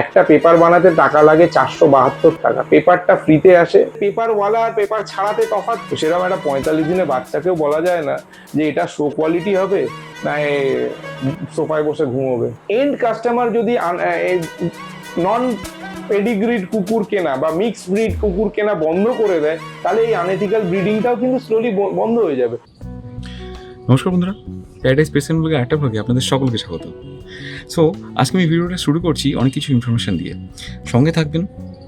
একটা পেপার বানাতে টাকা লাগে চারশো বাহাত্তর টাকা। পেপারটা ফ্রিতে আসে। পেপারওয়ালা আর পেপার ছাড়াতে তফাৎ সেরকম একটা পঁয়তাল্লিশ দিনে বাচ্চাকেও বলা যায় না যে এটা শো কোয়ালিটি হবে না সোফায় বসে ঘুমোবে। এন্ড কাস্টমার যদি নন পেডিগ্রিড কুকুর কেনা বা মিক্স ব্রিড কুকুর কেনা বন্ধ করে দেয়, তাহলে এই আনএথিক্যাল ব্রিডিংটাও কিন্তু স্লোলি বন্ধ হয়ে যাবে। নমস্কার বন্ধুরা। প্যারাডাইস পেসেন্ট ব্লগে একটা ভাগে আপনাদের সকলকে স্বাগত। সো আজকে আমি ভিডিওটা শুরু করছি অনেক কিছু ইনফরমেশন দিয়ে। সঙ্গে থাকবেন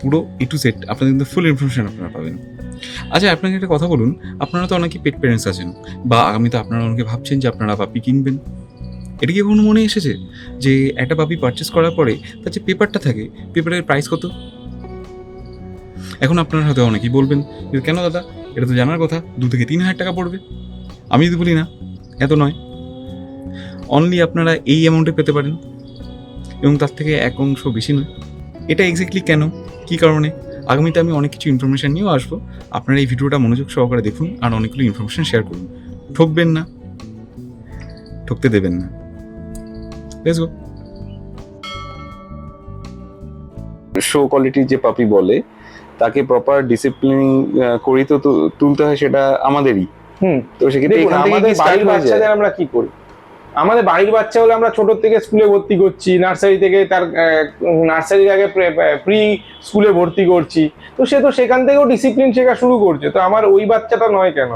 পুরো এ টু জেড আপনাদের কিন্তু ফুল ইনফরমেশন আপনারা পাবেন। আচ্ছা আপনাকে একটা কথা বলুন, আপনারা তো অনেকে পেট প্যারেন্টস আছেন, বা আগামীতে আপনারা অনেকে ভাবছেন যে আপনারা পাপি কিনবেন। এটা কি কখনো মনে এসেছে যে একটা পাপি পারচেস করার পরে তার যে পেপারটা থাকে পেপারের প্রাইস কত? এখন আপনারা হয়তো অনেকেই বলবেন কেন দাদা? এটা তো জানার কথা, দু থেকে তিন হাজার টাকা পড়বে। আমি যদি বলি, না, এত নয়। অনলি আপনারা এই অ্যামাউন্টে পেতে পারেন। এবং তার থেকে এক অংশ বেশি নয়। এটা এক্স্যাক্টলি কেন? কী কারণে? আগামীতে আমি অনেক কিছু ইনফরমেশান নিয়েও আসব। আপনারা এই ভিডিওটা মনোযোগ সহকারে দেখুন আর অনেকগুলো ইনফরমেশান শেয়ার করুন। ঠকবেন না। ঠকতে দেবেন না। লেটস গো শো কোয়ালিটির যে পাপি বলে তাকে প্রপার ডিসিপ্লিন করি তো তুলতে হয় সেটা আমাদেরই। হুম। তো সেক্ষেত্রে আমাদের বাড়ির বাচ্চাদের আমরা কি করি? আমাদের বাড়ির বাচ্চা হলে আমরা ছোট থেকে স্কুলে ভর্তি করছি নার্সারি থেকে তার নার্সারির আগে প্রি স্কুলে ভর্তি করছি। তো সে তো সেখান থেকেও ডিসিপ্লিন শেখা শুরু করছে। তো আমার ওই বাচ্চাটা নয় কেন?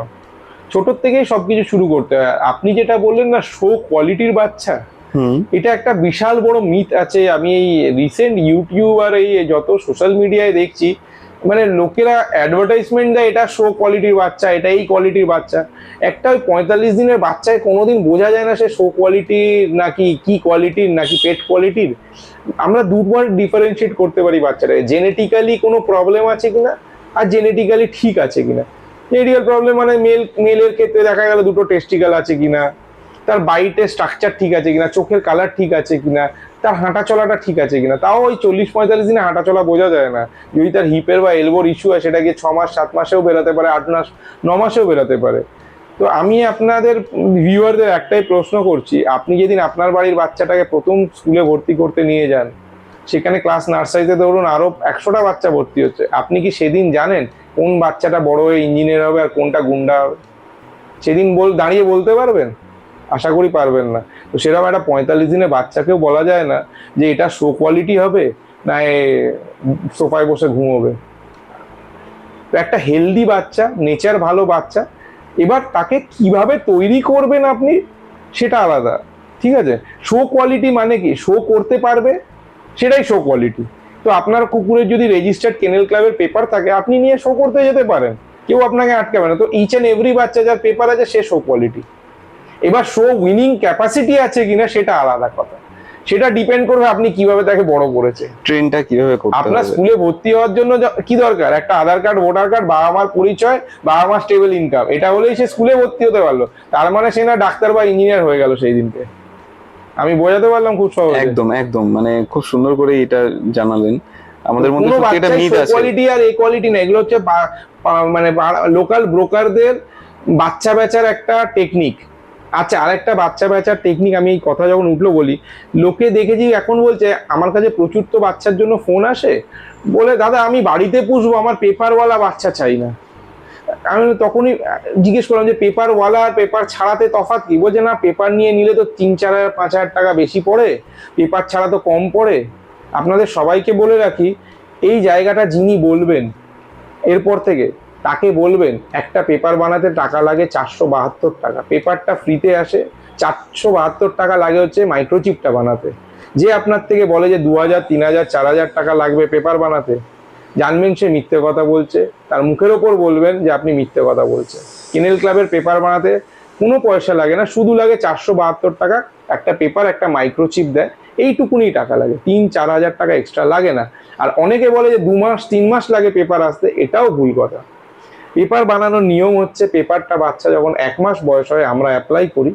ছোটোর থেকেই সবকিছু শুরু করতে হয়। আপনি যেটা বললেন না শো কোয়ালিটির বাচ্চা এটা একটা বিশাল বড় মিথ আছে। আমি এই রিসেন্ট ইউটিউব আর এই যত সোশ্যাল মিডিয়ায় দেখছি মানে লোকেরা অ্যাডভার্টাইজমেন্ট দেয়, এটা শো কোয়ালিটির বাচ্চা এটা এই কোয়ালিটির বাচ্চা। একটা ওই পঁয়তাল্লিশ দিনের বাচ্চায় কোনোদিন বোঝা যায় না সে শো কোয়ালিটির নাকি কি কোয়ালিটির নাকি পেট কোয়ালিটির আমরা দুবার ডিফারেন্সিয়েট করতে পারি বাচ্চারা জেনেটিক্যালি কোনো প্রবলেম আছে কিনা, আর জেনেটিক্যালি ঠিক আছে কিনা। জেনেটিক্যাল প্রবলেম মানে মেল মেলের ক্ষেত্রে দেখা গেল দুটো টেস্টিক্যাল আছে কিনা। তার বাইটের স্ট্রাকচার ঠিক আছে কিনা, চোখের কালার ঠিক আছে কিনা, তার হাঁটা চলাটা ঠিক আছে কিনা, তাও ওই চল্লিশ পঁয়তাল্লিশ দিনে হাঁটা চলা বোঝা যায় না। যদি তার হিপের বা এলবোর ইস্যু হয়, সেটা গিয়ে ছ মাস, সাত মাসেও বেরোতে পারে, আট মাস, ন মাসেও বেরোতে পারে। তো আমি আপনাদের ভিউয়ারদের একটাই প্রশ্ন করছি, আপনি যেদিন আপনার বাড়ির বাচ্চাটাকে প্রথম স্কুলে ভর্তি করতে নিয়ে যান, সেখানে ক্লাস নার্সারিতে ধরুন আরও একশোটা বাচ্চা ভর্তি হচ্ছে, আপনি কি সেদিন জানেন কোন বাচ্চাটা বড় হয়ে ইঞ্জিনিয়ার হবে আর কোনটা গুন্ডা হবে? সেদিন বল, দাঁড়িয়ে বলতে পারবেন? আশা করি পারবেন না। তো সেরকম একটা পঁয়তাল্লিশ দিনে বাচ্চাকেও বলা যায় না যে এটা শো কোয়ালিটি হবে না সোফায় বসে ঘুমোবে। তো একটা হেলদি বাচ্চা নেচার ভালো বাচ্চা, এবার তাকে কীভাবে তৈরি করবেন আপনি সেটা আলাদা, ঠিক আছে? শো কোয়ালিটি মানে কি? শো করতে পারবে, সেটাই শো কোয়ালিটি তো আপনার কুকুরের যদি রেজিস্টার্ড কেনেল ক্লাবের পেপার থাকে, আপনি নিয়ে শো করতে যেতে পারেন, কেউ আপনাকে আটকাবে না। তো ইচ অ্যান্ড এভরি বাচ্চা যার পেপার আছে, সে শো কোয়ালিটি এবার শো উইনিং ক্যাপাসিটি আছে কিনা সেটা আলাদা কথা। সেটা ডিপেন্ড করবে আপনি কীভাবে তাকে বড় করেছে ট্রেনটা কীভাবে করতে আপনার স্কুলে ভর্তি হওয়ার জন্য কি দরকার? একটা আধার কার্ড ভোটার কার্ড বাবা মার পরিচয় বাবা মার স্টেবল ইনকাম এটা হলেই সে স্কুলে ভর্তি হতে পারল। তার মানে সে না ডাক্তার বা ইঞ্জিনিয়ার হয়ে গেল সেই দিনকে আমি বোঝাতে পারলাম খুব সহজে। একদম একদম। মানে খুব সুন্দর করে এটা জানালেন। আমাদের মধ্যে সত্যি এটা মিথ আছে। কোয়ালিটি আর এই কোয়ালিটি না এগুলো হচ্ছে মানে লোকাল ব্রোকারদের বাচ্চা বেচার একটা টেকনিক আচ্ছা আরেকটা বাচ্চা বেচার টেকনিক আমি এই কথা যখন উঠল বলি, লোকে দেখেছি এখন বলছে, আমার কাছে প্রচুর তো বাচ্চার জন্য ফোন আসে। বলে, দাদা, আমি বাড়িতে পুষবো, আমার পেপারওয়ালা বাচ্চা চাই না। আমি তখনই জিজ্ঞেস করলাম যে পেপারওয়ালা আর পেপার ছাড়াতে তফাৎ কি? বলছে, না পেপার নিয়ে নিলে তো তিন, চার হাজার, পাঁচ হাজার টাকা বেশি পড়ে পেপার ছাড়া তো কম পড়ে। আপনাদের সবাইকে বলে রাখি, এই জায়গাটা যিনি বলবেন, এরপর থেকে তাকে বলবেন, একটা পেপার বানাতে টাকা লাগে চারশো বাহাত্তর টাকা। পেপারটা ফ্রিতে আসে, চারশো বাহাত্তর টাকা লাগে হচ্ছে মাইক্রোচিপটা বানাতে। যে আপনার থেকে বলে যে দু হাজার তিন হাজার চার হাজার টাকা লাগবে পেপার বানাতে, জানবেন সে মিথ্যে কথা বলছে। তার মুখের ওপর বলবেন যে আপনি মিথ্যে কথা বলছেন। কেনেল ক্লাবের পেপার বানাতে কোনো পয়সা লাগে না, শুধু লাগে চারশো বাহাত্তর টাকা, একটা পেপার একটা মাইক্রোচিপ দেয়, এইটুকুনি টাকা লাগে। তিন চার হাজার টাকা এক্সট্রা লাগে না। আর অনেকে বলে যে দু মাস, তিন মাস লাগে পেপার আসতে, এটাও ভুল কথা। পেপার বানানোর নিয়ম হচ্ছে পেপারটা বাচ্চা যখন এক মাস বয়স হয়, আমরা অ্যাপ্লাই করি।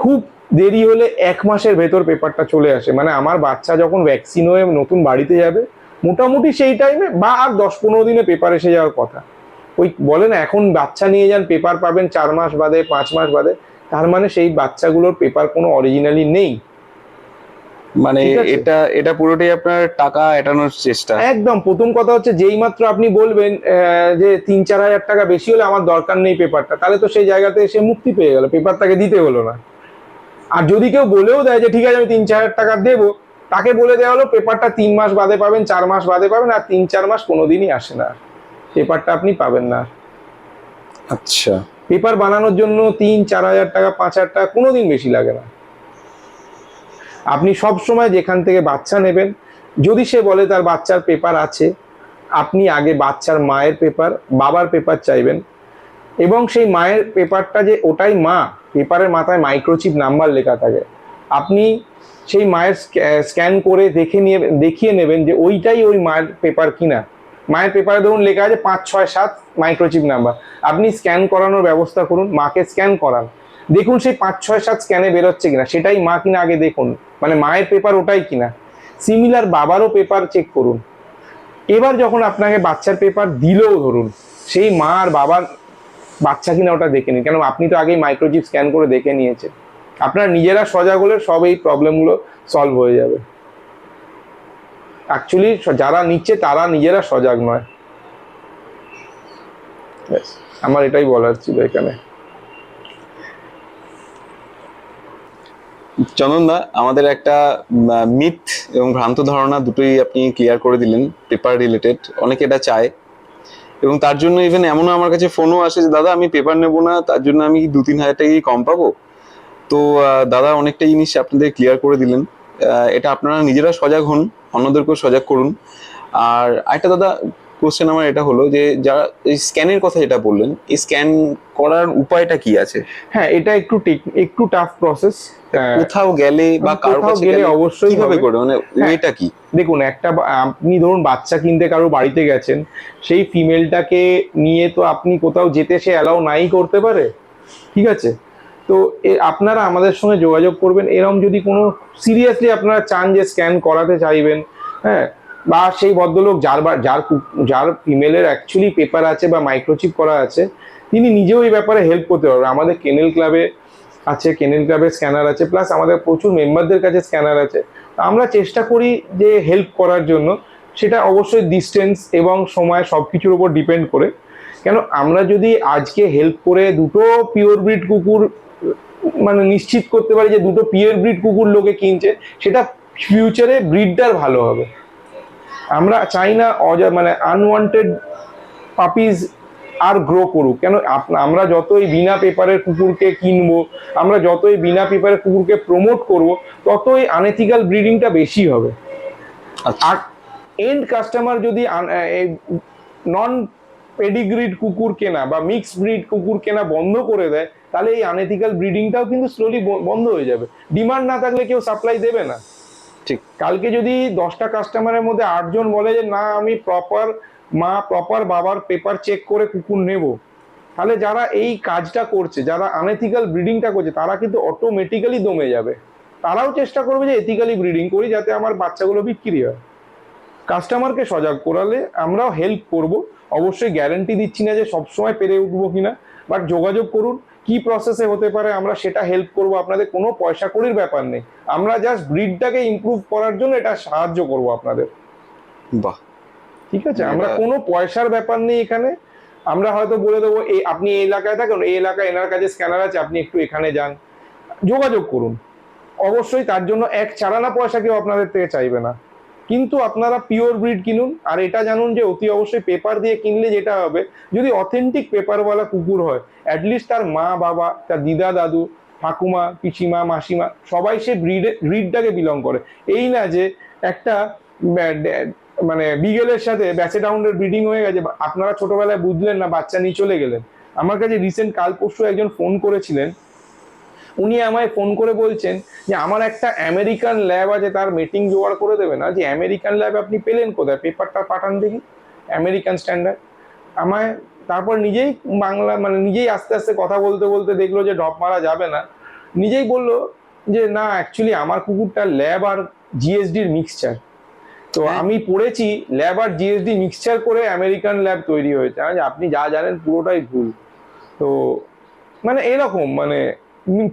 খুব দেরি হলে এক মাসের ভেতর পেপারটা চলে আসে। মানে আমার বাচ্চা যখন ভ্যাকসিন হয়ে নতুন বাড়িতে যাবে, মোটামুটি সেই টাইমে বা আর দশ পনেরো দিনে পেপার এসে যাওয়ার কথা। ওই বলে না, এখন বাচ্চা নিয়ে যান, পেপার পাবেন, চার মাস বাদে, পাঁচ মাস বাদে। তার মানে সেই বাচ্চাগুলোর পেপার কোনো অরিজিনালি নেই। মানে এটা এটা পুরোটাই আপনার টাকা এটানোর চেষ্টা। একদম প্রথম কথা হচ্ছে যেই মাত্র আপনি বলবেন যে তিন চার হাজার টাকা বেশি হলে আমার দরকার নেই পেপারটা তাহলে তো সেই জায়গাতে এসে মুক্তি পেয়ে গেল পেপারটাকে দিতে হলো না। আর যদি কেউ বলেও দেয় যে ঠিক আছে আমি তিন চার হাজার টাকা দেবো তাকে বলে দেওয়া হলো পেপারটা তিন মাস বাদে পাবেন চার মাস বাদে পাবেন আর তিন চার মাস কোনোদিনই আসে না। পেপারটা আপনি পাবেন না। আচ্ছা। পেপার বানানোর জন্য তিন চার হাজার টাকা পাঁচ হাজার টাকা কোনোদিন বেশি লাগে না। আপনি সব সময় যেখান থেকে বাচ্চা নেবেন, যদি সে বলে তার বাচ্চার পেপার আছে, আপনি আগে বাচ্চার মায়ের পেপার, বাবার পেপার চাইবেন এবং সেই মায়ের পেপারটা যে ওটাই মা, পেপারের মাথায় মাইক্রোচিপ নাম্বার লেখা থাকে। আপনি সেই মায়ের স্ক্যান করে দেখে নিয়ে, দেখিয়ে নেবেন যে ওইটাই ওই মায়ের পেপার কিনা। মায়ের পেপারে ধরুন লেখা আছে পাঁচ, ছয়, সাত মাইক্রোচিপ নাম্বার। আপনি স্ক্যান করানোর ব্যবস্থা করুন, মাকে স্ক্যান করান। দেখুন সেই পাঁচ, ছয়, সাত স্ক্যানে বেরোচ্ছে কিনা, সেটাই মা কিনা আগে দেখুন। মানে মায়ের পেপার ওটাই কিনা। সিমিলার বাবারও পেপার চেক করুন। এবার যখন আপনাকে বাচ্চার পেপার দিলেও ধরুন, সেই মা আর বাবার বাচ্চা কিনা ওটা দেখে নিন। কেন আপনি তো আগেই মাইক্রোচিপ স্ক্যান করে দেখে নিয়েছেন। আপনারা নিজেরা সজাগ হলে সব এই প্রবলেমগুলো সলভ হয়ে যাবে। অ্যাকচুয়ালি যারা নিচ্ছে তারা নিজেরা সজাগ নয়। আমার এটাই বলার ছিল এখানে। চন্দনদা, আমাদের একটা মিথ এবং ভ্রান্ত ধারণা দুটোই আপনি ক্লিয়ার করে দিলেন পেপার রিলেটেড অনেকে এটা চায়। এবং তার জন্য ইভেন এমনও আমার কাছে ফোনও আসে যে, দাদা, আমি পেপার নেব না, তার জন্য আমি দু তিন হাজার টাকাই কম পাবো? তো দাদা অনেকটা জিনিস আপনাদের ক্লিয়ার করে দিলেন। এটা আপনারা নিজেরা সজাগ হন, অন্যদেরকেও সজাগ করুন। আর একটা দাদা কোশ্চেন আমার এটা হলো যে যারা এই স্ক্যানের কথা যেটা বললেন এই স্ক্যান করার উপায়টা কি আছে? হ্যাঁ এটা একটু একটু টাফ প্রসেস কোথাও গেলে বা কারও কোথাও কাছে গেলে অবশ্যই হবে। করে মানে এটা কি? দেখুন একটা আপনি ধরুন বাচ্চা কিনতে কারও বাড়িতে গেছেন সেই ফিমেলটাকে নিয়ে তো আপনি কোথাও যেতে সে অ্যালাউ নাই করতে পারে ঠিক আছে? তো আপনারা আমাদের সঙ্গে যোগাযোগ করবেন। এরকম যদি কোনো সিরিয়াসলি আপনারা চান যে স্ক্যান করাতে চাইবেন হ্যাঁ বা সেই ভদ্রলোক যার যার যার ফিমেলের অ্যাকচুয়ালি পেপার আছে বা মাইক্রোচিপ করা আছে, তিনি নিজেও এই ব্যাপারে হেল্প করতে পারবে। আমাদের কেনেল ক্লাবে আছে কেনেল ক্লাবের স্ক্যানার আছে প্লাস আমাদের প্রচুর মেম্বারদের কাছে স্ক্যানার আছে। আমরা চেষ্টা করি যে হেল্প করার জন্য। সেটা অবশ্যই ডিস্টেন্স এবং সময় সব কিছুর উপর ডিপেন্ড করে। কেন আমরা যদি আজকে হেল্প করে দুটো পিওর ব্রিড কুকুর মানে নিশ্চিত করতে পারি যে দুটো পিওর ব্রিড কুকুর লোকে কিনছে, সেটা ফিউচারে ব্রিডটার ভালো হবে। আমরা চাই না অজা মানে আনওয়ান্টেড পাপিজ আর গ্রো করুক। কেন আমরা যতই বিনা পেপারের কুকুরকে কিনবো আমরা যতই বিনা পেপারের কুকুরকে প্রমোট করব ততই আনএথিক্যাল ব্রিডিংটা বেশি হবে। আচ্ছা। আর এন্ড কাস্টমার যদি নন পেডিগ্রিড কুকুর কেনা বা মিক্স ব্রিড কুকুর কেনা বন্ধ করে দেয় তাহলে এই আনএথিক্যাল ব্রিডিংটাও কিন্তু স্লোলি বন্ধ হয়ে যাবে। ডিমান্ড না থাকলে কেউ সাপ্লাই দেবে না। ঠিক, কালকে যদি দশটা কাস্টমারের মধ্যে আটজন বলে যে, না, আমি প্রপার মা প্রপার বাবার পেপার চেক করে কুকুর নেব, তাহলে যারা এই কাজটা করছে, যারা আনএথিক্যাল ব্রিডিংটা করছে, তারা কিন্তু অটোমেটিক্যালি দমে যাবে। তারাও চেষ্টা করবে যে এথিক্যালি ব্রিডিং করি যাতে আমার বাচ্চাগুলো বিক্রি হয়। কাস্টমারকে সজাগ করালে আমরাও হেল্প করব। অবশ্যই গ্যারান্টি দিচ্ছি না যে সবসময় পেরে উঠবো কিনা বাট যোগাযোগ করুন। কি প্রসেসে হতে পারে আমরা সেটা হেল্প করব আপনাদের কোনো পয়সা কড়ির ব্যাপার নেই। আমরা জাস্ট ব্রিডটাকে ইমপ্রুভ করার জন্য এটা সাহায্য করব আপনাদের। বাহ। ঠিক আছে? আমরা কোনো পয়সার ব্যাপার নেই এখানে। আমরা হয়তো বলে দেবো এই আপনি এই এলাকায় থাকুন এই এলাকায় এনার কাছে স্ক্যানার আছে আপনি একটু এখানে যান। যোগাযোগ করুন। অবশ্যই তার জন্য এক চারানা পয়সা কেউ আপনাদের থেকে চাইবে না। কিন্তু আপনারা পিওর ব্রিড কিনুন। আর এটা জানুন যে অতি অবশ্যই পেপার দিয়ে কিনলে যেটা হবে, যদি অথেন্টিক পেপারওয়ালা কুকুর হয় অ্যাটলিস্ট তার মা, বাবা, তার দিদা, দাদু, ঠাকুমা, পিসিমা, মাসিমা, সবাই সে ব্রিডে ব্রিডটাকে বিলং করে। এই না যে একটা মানে বিগেলের সাথে ব্যাচে ডাউনের ব্রিডিং হয়ে গেছে। আপনারা ছোটবেলায় বুঝলেন না, বাচ্চা নিয়ে চলে গেলেন। আমার কাছে রিসেন্ট কাল পরশু একজন ফোন করেছিলেন উনি আমায় ফোন করে বলছেন যে আমার একটা আমেরিকান ল্যাব আছে তার মিটিং জোগাড় করে দেবে না। যে আমেরিকান ল্যাব আপনি পেলেন কোথায়? পেপারটা পাঠান দেখি আমেরিকান স্ট্যান্ডার্ড আমায় তারপর নিজেই বাংলা মানে নিজেই আস্তে আস্তে কথা বলতে বলতে দেখল যে ড্রপ মারা যাবে না। নিজেই বলল যে না অ্যাকচুয়ালি আমার কুকুরটা ল্যাব আর জিএসডির মিক্সচার তো হ্যাঁ। আমি পড়েছি ল্যাব আর জিএসডি মিক্সচার করে আমেরিকান ল্যাব তৈরি হয়েছে। আপনি যা জানেন পুরোটাই ভুল। তো মানে এরকম মানে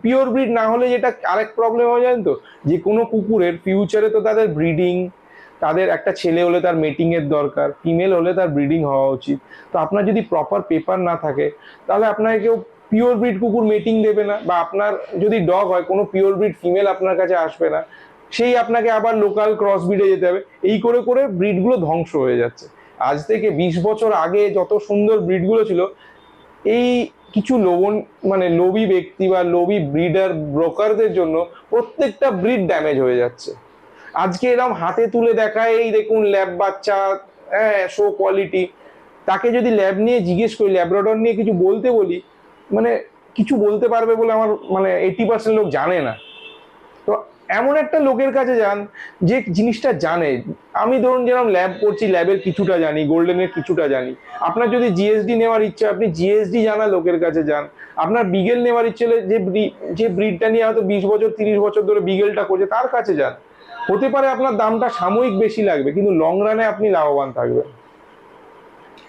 পিওর ব্রিড না হলে যেটা আরেক প্রবলেম হয়ে যায় তো? যে কোনো কুকুরের ফিউচারে তো তাদের ব্রিডিং তাদের একটা ছেলে হলে তার মেটিং এর দরকার ফিমেল হলে তার ব্রিডিং হওয়া উচিত। তো আপনার যদি প্রপার পেপার না থাকে, তাহলে আপনাকে কেউ পিওর ব্রিড কুকুর মেটিং দেবে না, বা আপনার যদি ডগ হয়, কোনো পিওর ব্রিড ফিমেল আপনার কাছে আসবে না, সেই আপনাকে আবার লোকাল ক্রস ব্রিডে যেতে হবে। এই করে করে ব্রিডগুলো ধ্বংস হয়ে যাচ্ছে। আজ থেকে বিশ বছর আগে যত সুন্দর ব্রিডগুলো ছিল, এই কিছু লোবন মানে লোভী ব্যক্তি বা লোভী ব্রিডার ব্রোকারদের জন্য প্রত্যেকটা ব্রিড ড্যামেজ হয়ে যাচ্ছে। আজকে এরকম হাতে তুলে দেখায়, এই দেখুন ল্যাব বাচ্চা হ্যাঁ শো কোয়ালিটি তাকে যদি ল্যাব নিয়ে জিজ্ঞেস করি ল্যাবরেটর নিয়ে কিছু বলতে বলি মানে কিছু বলতে পারবে বলে আমার মানে এইটি পার্সেন্ট লোক জানে না। তো এমন একটা লোকের কাছে যান যে জিনিসটা জানে। আমি ধরুন যেরকম ল্যাব করছি ল্যাবের কিছুটা জানি গোল্ডেনের কিছুটা জানি। আপনার যদি জিএসডি নেওয়ার ইচ্ছা আপনি জিএসডি জানা লোকের কাছে যান। আপনার বিগেল নেওয়ার ইচ্ছে হলে যে যে ব্রিডটা নিয়ে হয়তো বিশ বছর তিরিশ বছর ধরে বিগেলটা করছে তার কাছে যান। হতে পারে আপনার দামটা সাময়িক বেশি লাগবে কিন্তু লং রানে আপনি লাভবান থাকবেন।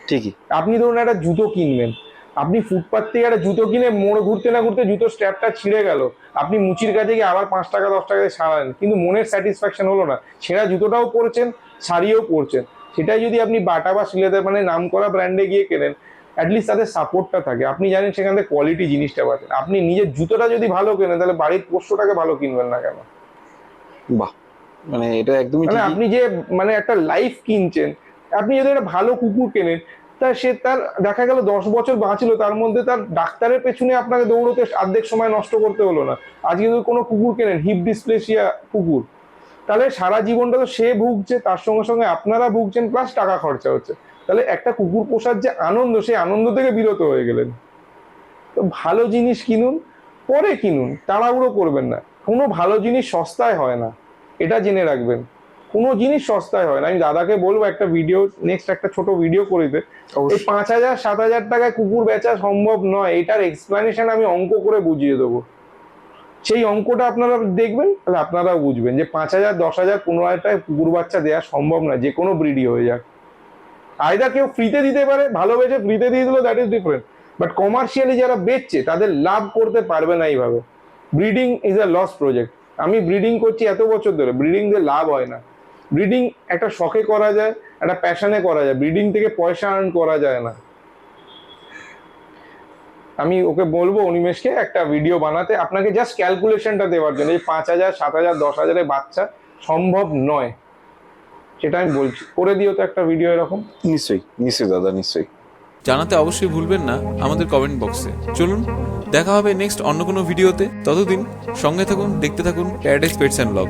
ঠিকই। আপনি ধরুন একটা জুতো কিনবেন। আপনি ফুটপাথ থেকে একটা জুতো কিনে মোড় ঘুরতে না ঘুরতে জুতো স্ট্র্যাপটা ছিঁড়ে গেল। আপনি মুচির কাছে গিয়ে আবার পাঁচ টাকা দশ টাকা দিয়ে সারালেন কিন্তু মনের স্যাটিসফ্যাকশন হলো না। ছেঁড়া জুতোটাও পরছেন শাড়িও পরছেন। সেটাই যদি আপনি বাটা বা সিলেতে মানে নাম করা ব্র্যান্ডে গিয়ে কেনেন অ্যাটলিস্ট তাদের সাপোর্টটা থাকে। আপনি জানেন সেখান থেকে কোয়ালিটি জিনিসটা পাচ্ছেন। আপনি নিজের জুতোটা যদি ভালো কেনেন তাহলে বাড়ির পোষ্যটাকে ভালো কিনবেন না কেন? বাহ! মানে এটা একদমই মানে আপনি যে মানে একটা লাইফ কিনছেন আপনি যদি একটা ভালো কুকুর কেনেন তা সে তার, দেখা গেল দশ বছর বাঁচলো, তার মধ্যে তার ডাক্তারের পেছনে আপনাকে দৌড়তে অর্ধেক সময় নষ্ট করতে হলো না। আজকে যদি কোনো কুকুর কেনেন, হিপ ডিসপ্লেসিয়া কুকুর, তাহলে সারা জীবনটা তো সে ভুগছে, তার সঙ্গে সঙ্গে আপনারা ভুগছেন প্লাস টাকা খরচা হচ্ছে। তাহলে একটা কুকুর পোষার যে আনন্দ সেই আনন্দ থেকে বিরত হয়ে গেলেন। তো ভালো জিনিস কিনুন, পরে কিনুন, তাড়াহুড়ো করবেন না। কোনো ভালো জিনিস সস্তায় হয় না, এটা জেনে রাখবেন। কোনো জিনিস সস্তায় হয় না। আমি দাদাকে বলব একটা ভিডিও নেক্সট একটা ছোট ভিডিও করে দিতে। এই পাঁচ হাজার সাত হাজার টাকায় কুকুর বেচা সম্ভব নয়। এটার এক্সপ্লানেশন আমি অঙ্ক করে বুঝিয়ে দেবো। সেই অঙ্কটা আপনারা দেখবেন তাহলে আপনারাও বুঝবেন যে পাঁচ হাজার দশ হাজার পনেরো হাজার টাকায় কুকুর বাচ্চা দেওয়া সম্ভব না যে কোনো ব্রিডই হয়ে যাক। আয়দা কেউ ফ্রিতে দিতে পারে ভালোবেসে ফ্রিতে দিয়ে দিল that is different but commercially যারা বেচছে তাদের লাভ করতে পারবে না এইভাবে। Breeding is a loss project আমি ব্রিডিং করছি এত বছর ধরে ব্রিডিং দিয়ে লাভ হয় না। ব্রিডিং একটা শখে করা যায় একটা প্যাশনে করা যায়। ব্রিডিং থেকে পয়সা আর্ন করা যায় না। আমি ওকে বলব অনিমেষকে একটা ভিডিও বানাতে। আপনাকে জাস্ট ক্যালকুলেশনটা দেওয়ার জন্য এই পাঁচ হাজার সাত হাজার দশ হাজারের বাচ্চা সম্ভব নয়। সেটা আমি বলছি। করে দিও তো একটা ভিডিও এরকম। নিশ্চয়ই নিশ্চয়ই দাদা নিশ্চয়ই। জানাতে অবশ্যই ভুলবেন না আমাদের কমেন্ট বক্সে চলুন দেখা হবে নেক্সট অন্য কোনো ভিডিওতে ততদিন সঙ্গে থাকুন দেখতে থাকুন প্যারাডাইস পেটস অ্যান্ড ব্লগ